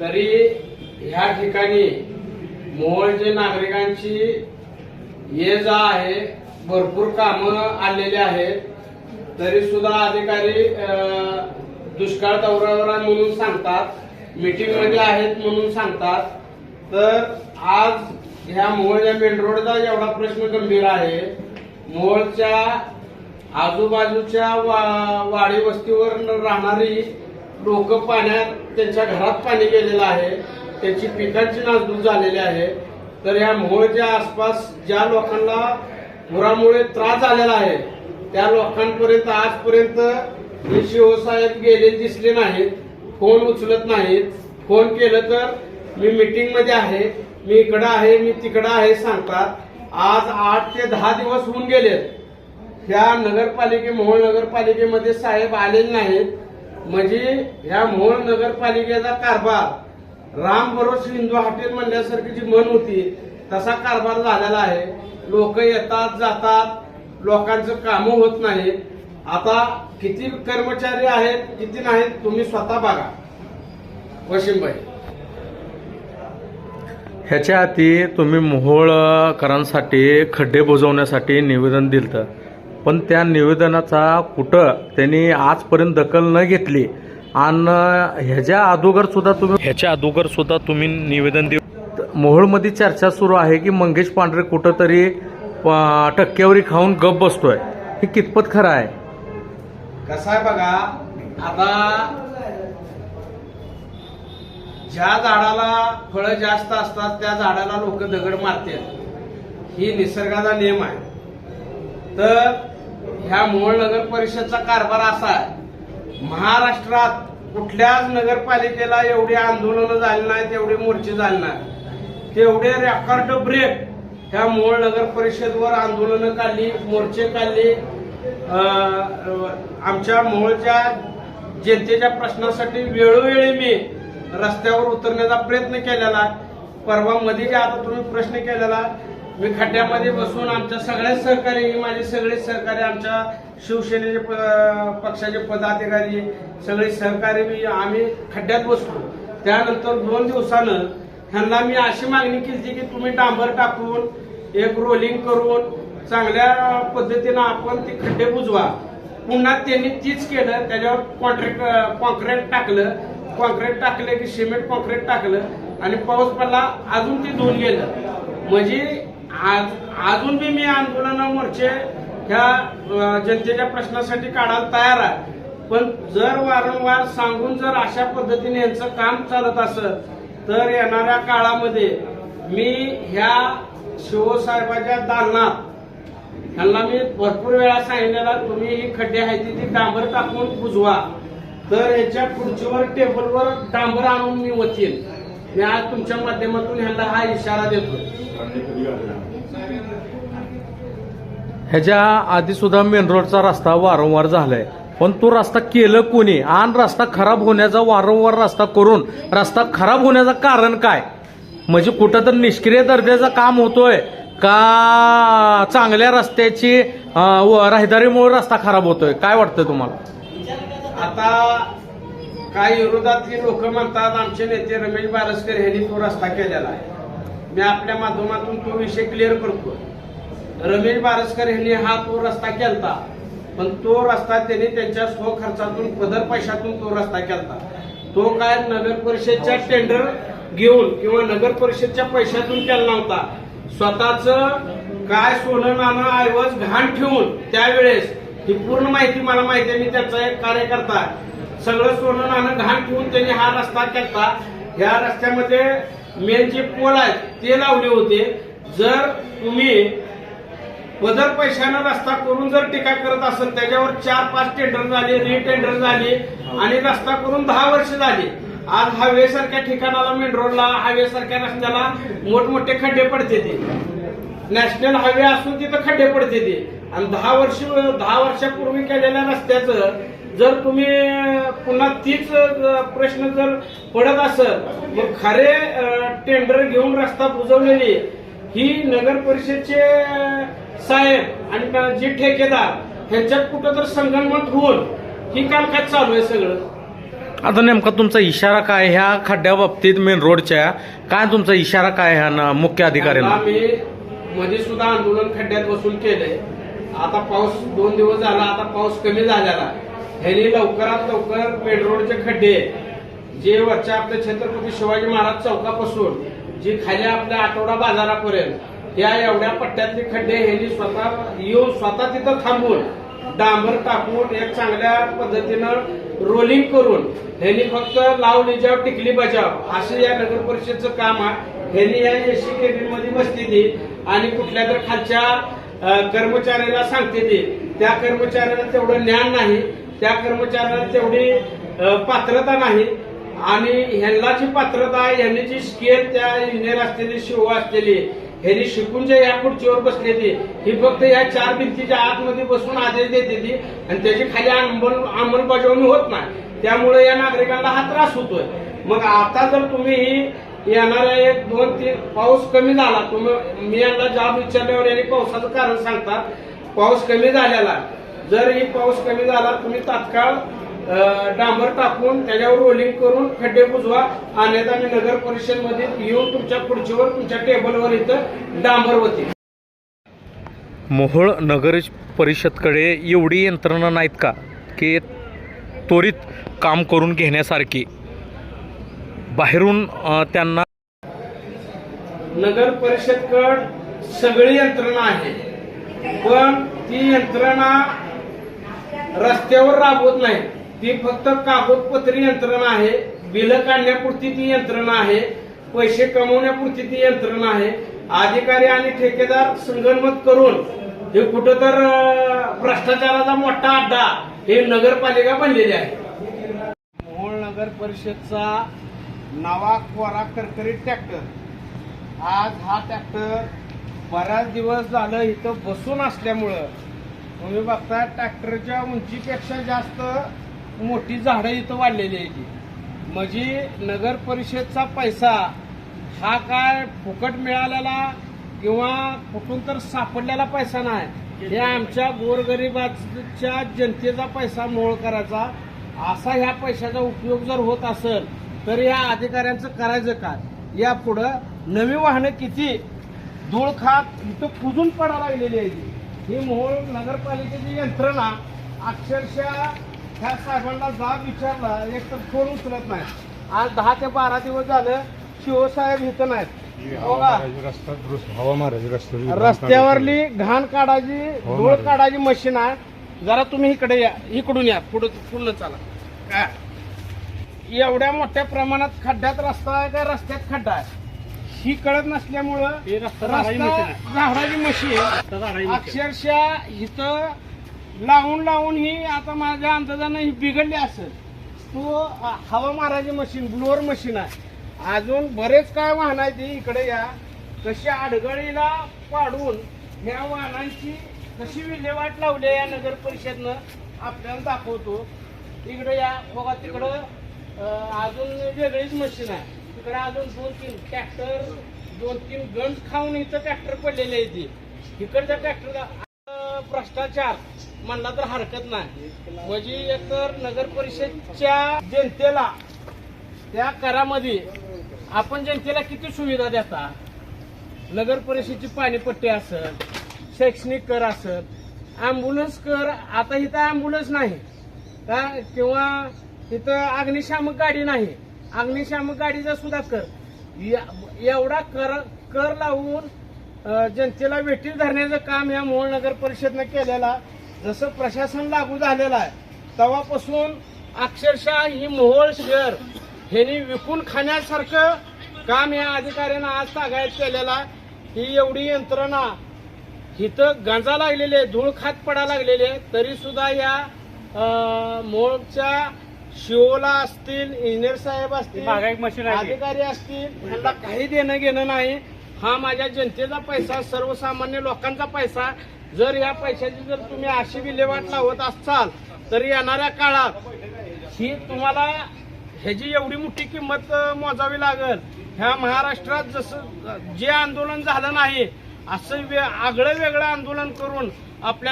तरी ह्या ठिकाणी मोहोळचे नागरिकांची ये जा आहे भरपूर कामं आलेली आहेत. तरी सुद्धा अधिकारी दुष्काळ दौऱ्यावर म्हणून सांगतात मीटिंगमध्ये आहेत म्हणून सांगतात. तर आज ह्या मोहोळच्या मेन रोडचा एवढा प्रश्न गंभीर आहे. मोहोळच्या आजूबाजूच्या वा- वाडी वस्तीवर राहणारी लोक पाण्यात त्यांच्या घरात पाणी गेलेलं आहे. त्यांची पिकांची नासधूस झालेली आहे. तर या मोहोळच्या आसपास ज्या लोकांना पुरामुळे त्रास झालेला आहे त्या लोकांपर्यंत आजपर्यंत हे शिवसाहेब गेले दिसले नाहीत. फोन उचलत नाहीत. फोन केलं तर मी मिटिंगमध्ये आहे. मी इकडं आहे मी तिकडं आहे सांगतात. आज आठ ते दहा दिवस होऊन गेलेत. ह्या नगरपालिके मोहोळ नगरपालिकेमध्ये साहेब आलेले नाहीत. म्हणजे ह्या मोहोळ नगरपालिकेचा कारभार राम भरोसे हिंदू हॉटेल म्हणल्यासारखी जी मन होती तसा कारभार झालेला आहे. लोक येतात जातात लोकांचं कामं होत नाही. आता किती कर्मचारी आहेत किती नाहीत तुम्ही स्वतः बघा. वशिमबाई ह्याच्या आधी तुम्ही मोहोळकरांसाठी खड्डे बुजवण्यासाठी निवेदन दिलं पण त्या निवेदनाचा कुठं त्यांनी आजपर्यंत दखल न घेतली. आणि ह्याच्या अगोदर सुद्धा तुम्ही ह्याच्या अगोदर सुद्धा तुम्ही निवेदन देऊ मोहोळमध्ये चर्चा सुरू आहे की मंगेश पांढरे कुठंतरी टक्केवारी खाऊन गप बसतोय. हे कितपत खरं आहे? कसं आहे बघा आता ज्या झाडाला फळं जास्त असतात त्या झाडाला लोक दगड मारतात. ही निसर्गाचा नियम आहे. तर ह्या मोहोळ नगर परिषदचा कारभार असा आहे. महाराष्ट्रात कुठल्याच नगरपालिकेला एवढी आंदोलनं झाली नाहीत एवढे मोर्चे झाले नाहीत. तेवढे रेकॉर्ड ब्रेक ह्या मोहोळ नगर परिषदवर आंदोलनं काढली मोर्चे काढले. आमच्या मोहोळच्या जनतेच्या प्रश्नासाठी वेळोवेळी मी रस्त्यावर उतरण्याचा प्रयत्न केलेला परवा मध्ये जे आता तुम्ही प्रश्न केलेला मी खड्ड्यामध्ये बसून आमच्या सगळ्या सहकारी माझे सगळे सहकारी आमच्या शिवसेनेचे प- पक्षाचे पदाधिकारी सगळे सहकारी मी आम्ही खड्ड्यात बसलो. त्यानंतर दोन दिवसानं ह्यांना मी अशी मागणी केली की तुम्ही डांबर टाकून एक रोलिंग करून चांगल्या पद्धतीनं आपण ते खड्डे बुजवा. पुन्हा त्यांनी तीच केलं त्याच्यावर कॉन्ट्रॅक्ट कॉन्क्रीट टाकलं. कॉन्क्रीट टाकलं की सिमेंट कॉन्क्रीट टाकलं आणि पाऊस पडला अजून ते धुवून गेलं. म्हणजे आज अजून बी मी आंदोलन मोर्चे ह्या जनतेच्या प्रश्नासाठी काढायला तयार आहे. पण जर वारंवार सांगून जर अशा पद्धतीने यांचं काम चालत असत तर येणाऱ्या काळामध्ये मी ह्या शिवसाहेबाच्या दालनात त्यांना मी भरपूर वेळा सांगितलेला तुम्ही ही खड्डे आहे ती ती डांबर टाकून बुजवा. तर याच्या खुर्चीवर टेबलवर डांबर आणून मी वचीन. मी आज तुमच्या माध्यमातून ह्यांना हा इशारा देतो ह्याच्या आधीसुद्धा मेन रोडचा रस्ता वारंवार झालाय. पण तो रस्ता केलं कोणी? आणि रस्ता खराब होण्याचा वारंवार रस्ता करून रस्ता खराब होण्याचं कारण काय? म्हणजे कुठं तर निष्क्रिय दर्जाचं काम होतोय का चांगल्या रस्त्याची व रहदारीमुळे रस्ता खराब होतोय? काय वाटतं तुम्हाला? आता काही विरोधातली लोक म्हणतात आमचे नेते रमेश बारसकर यांनी तो रस्ता केलेला आहे. मी आपल्या माध्यमातून तो विषय क्लिअर करतो रमेश बारसकर यांनी हा तो रस्ता केलता. पण तो रस्ता त्यांनी त्यांच्या स्वखर्चातून पदर पैशातून तो रस्ता केलता. तो काय नगर परिषदच्या टेंडर घेऊन किंवा नगर परिषदच्या पैशातून केला नव्हता. स्वतःच काय सोनं नाणं ऐवज घाण ठेवून त्यावेळेस ही पूर्ण माहिती मला माहिती आहे मी त्याचा एक कार्यकर्ता सगळं सोनं नाणं घाण ठेवून त्यांनी हा रस्ता केलता. ह्या रस्त्यामध्ये मेन जे पोल आहेत ते लावले होते. जर तुम्ही पदर पैशानं रस्ता करून जर टीका करत असेल त्याच्यावर चार पाच टेंडर झाले रिटेंडर झाले आणि रस्ता करून दहा वर्ष झाली. आज हायवे सारख्या ठिकाणाला मेन रोडला हायवे सारख्या रस्त्याला मोठमोठे खड्डे पडते ते. नॅशनल हायवे असून तिथं खड्डे पडते ते. आणि दहा वर्ष दहा वर्षापूर्वी केलेल्या रस्त्याचं जर तुम्ही पुन्हा तीच प्रश्न जर पडत असेल मग खरे टेंडर घेऊन रस्ता बुजवलेली ही नगर परिषदचे साहेब आणि जे ठेकेदार ह्यांच्यात कुठं तर संगनमत होऊन ही कामकाज चालू आहे सगळं. आता नेमका तुमचा इशारा काय ह्या खड्ड्या बाबतीत मेन रोडच्या काय तुमचा इशारा काय ह्या न- मुख्य अधिकाऱ्यांना? आम्ही मध्ये सुद्धा आंदोलन खड्ड्यात बसून केलंय. आता पाऊस दोन दिवस झाला आता पाऊस कमी झालेला. ह्यांनी लवकरात लवकर मेन रोडचे खड्डे जे वरच्या आपल्या छत्रपती शिवाजी महाराज चौकापासून जी खाली आपल्या आठवडा बाजारापर्यंत या एवढ्या पट्ट्यातले खड्डे ह्यांनी स्वतः येऊन स्वतः तिथं थांबून डांबर टाकून एक चांगल्या पद्धतीनं रोलिंग करून ह्यांनी फक्त लाव लिजाव टिकली बजाव असं या नगर परिषदचं काम आहे. ह्यांनी या एसी केबिनमध्ये बसते ती आणि कुठल्या तर खालच्या कर्मचाऱ्याला सांगते ती. त्या कर्मचाऱ्याला तेवढं ज्ञान नाही त्या कर्मचाऱ्याला तेवढी पात्रता नाही. आणि ह्यांना जी पात्रता आहे ह्यांनी जी स्केल त्या इंजिनियर असलेली शिव असलेली ह्यांनी शिकून जे या खुर्चीवर बसलेली ही फक्त या चार भिंतीच्या आतमध्ये बसून आदेश देते ती आणि त्याची खाली अंमल अंमलबजावणी होत नाही. त्यामुळे या नागरिकांना हा त्रास होतोय. मग आता जर तुम्ही ही येणाऱ्या एक दोन तीन पाऊस कमी झाला तुम्ही मी यांना जाब विचारल्यावर यांनी पावसाचं कारण सांगतात पाऊस कमी झालेला. जर ही पाऊस कमी झाला तुम्ही तात्काळ डांबर टाकून त्याच्यावर रोलिंग करून खड्डे बुजवा. अन्यथा मी नगर परिषदमध्ये येऊन तुमच्या खुर्चीवर तुमच्या टेबलवर इथं डांबर होती मोहोळ नगर परिषदकडे एवढी यंत्रणा नाहीत का? की त्वरित काम करून घेण्यासारखी. बाहेरून त्यांना नगर परिषदकड सगळी यंत्रणा आहे. पण ती यंत्रणा रस्त्यावर राबवत नाही ती फक्त कागदपत्री यंत्रणा आहे. बिलं काढण्यापुरती ती यंत्रणा आहे. पैसे कमवण्यापुरती ती यंत्रणा आहे. अधिकारी आणि ठेकेदार संगनमत करून हे कुठं तर भ्रष्टाचाराचा मोठा अड्डा हे नगरपालिका बनलेली आहे. मोहोळ नगर परिषदचा नवा कोरा करकरीत ट्रॅक्टर. आज हा ट्रॅक्टर बराच दिवस झालं इथं बसून असल्यामुळं. तुम्ही बघता ट्रॅक्टरच्या उंचीपेक्षा जास्त मोठी झाडं इथं वाढलेली आहे ती म्हणजे नगर परिषदचा पैसा हा काय फुकट मिळालेला किंवा कुठून तर सापडलेला पैसा नाही. हे आमच्या गोरगरिबाच्या जनतेचा पैसा मोळ करायचा. असा ह्या पैशाचा उपयोग जर होत असेल तर या अधिकाऱ्यांचं करायचं काय? या पुढं नवी वाहनं किती? धूळ खात इथं कुजून पडा लागलेली आहे ही मोहोळ नगरपालिकेची यंत्रणा अक्षरशः ह्या साहेबांना जाब विचारला एक तर फोन उचलत नाही आज दहा ते बारा दिवस झालं शिवसाहेब इथं नाहीत. हो का? रस्ता दुरुस्त हवा महाराज रस्ता रस्त्यावरली घाण काढायची हो, धूळ. काढायची मशीन आहे. जरा तुम्ही इकडे या इकडून या पुढे पूर्ण चाला. काय? एवढ्या मोठ्या प्रमाणात खड्ड्यात रस्ता आहे का रस्त्यात खड्डा आहे? ही कळत नसल्यामुळं रस्ता झाडाची मशीन अक्षरशः इथं लावून लावून ही आता माझ्या अंदाजानं ही बिघडली असेल. तो हवा मारायची मशीन ब्लोअर मशीन आहे. अजून बरेच काय वाहन आहे ती इकडे या. कशी अडगळीला पाडून ह्या वाहनांची कशी विल्हेवाट लावली आहे या नगर परिषदनं आपल्याला दाखवतो. इकडे या बघा तिकडं अजून वेगळीच मशीन आहे. तिकडे अजून दोन तीन ट्रॅक्टर दोन तीन गंज खाऊन इथं ट्रॅक्टर पडलेले आहे ती इकडच्या ट्रॅक्टर भ्रष्टाचार. म्हणला तर हरकत नाही. म्हणजे एकतर नगर परिषदच्या जनतेला त्या करामध्ये आपण जनतेला किती सुविधा देता? नगर परिषदेची पाणीपट्टी असेल शैक्षणिक कर असेल अँब्युलन्स कर आता इथं अँब्युलन्स नाही. का? किंवा इथं अग्निशामक गाडी नाही. अग्निशामक गाडीचा सुद्धा कर. एवढा कर कर लावून जनतेला वेटील धरण्याचं काम या मोहोळ नगर परिषदनं केलेला जसं प्रशासन लागू झालेलं आहे तेव्हापासून अक्षरशः ही मोहोळ शहर ह्यांनी विकून खाण्यासारखं काम या अधिकाऱ्यांना आज तागायत केलेलं आहे. ही एवढी यंत्रणा इथं गांजा लागलेले आहे, धूळ खात पडा लागलेले आहे, तरी सुद्धा या मोळच्या शिवला असतील इंजिनियर साहेब असतील अधिकारी असतील यांना काही देणं घेणं नाही. हा माझ्या जनतेचा पैसा सर्वसामान्य लोकांचा पैसा. जर या पैशाची जर तुम्ही अशी विल्हेवाट लावत असाल तर येणाऱ्या काळात ही तुम्हाला ह्याची एवढी मोठी किंमत मोजावी लागल. ह्या महाराष्ट्रात जसं जे आंदोलन झालं नाही असं वे- आगळं वेगळं आंदोलन करून आपल्या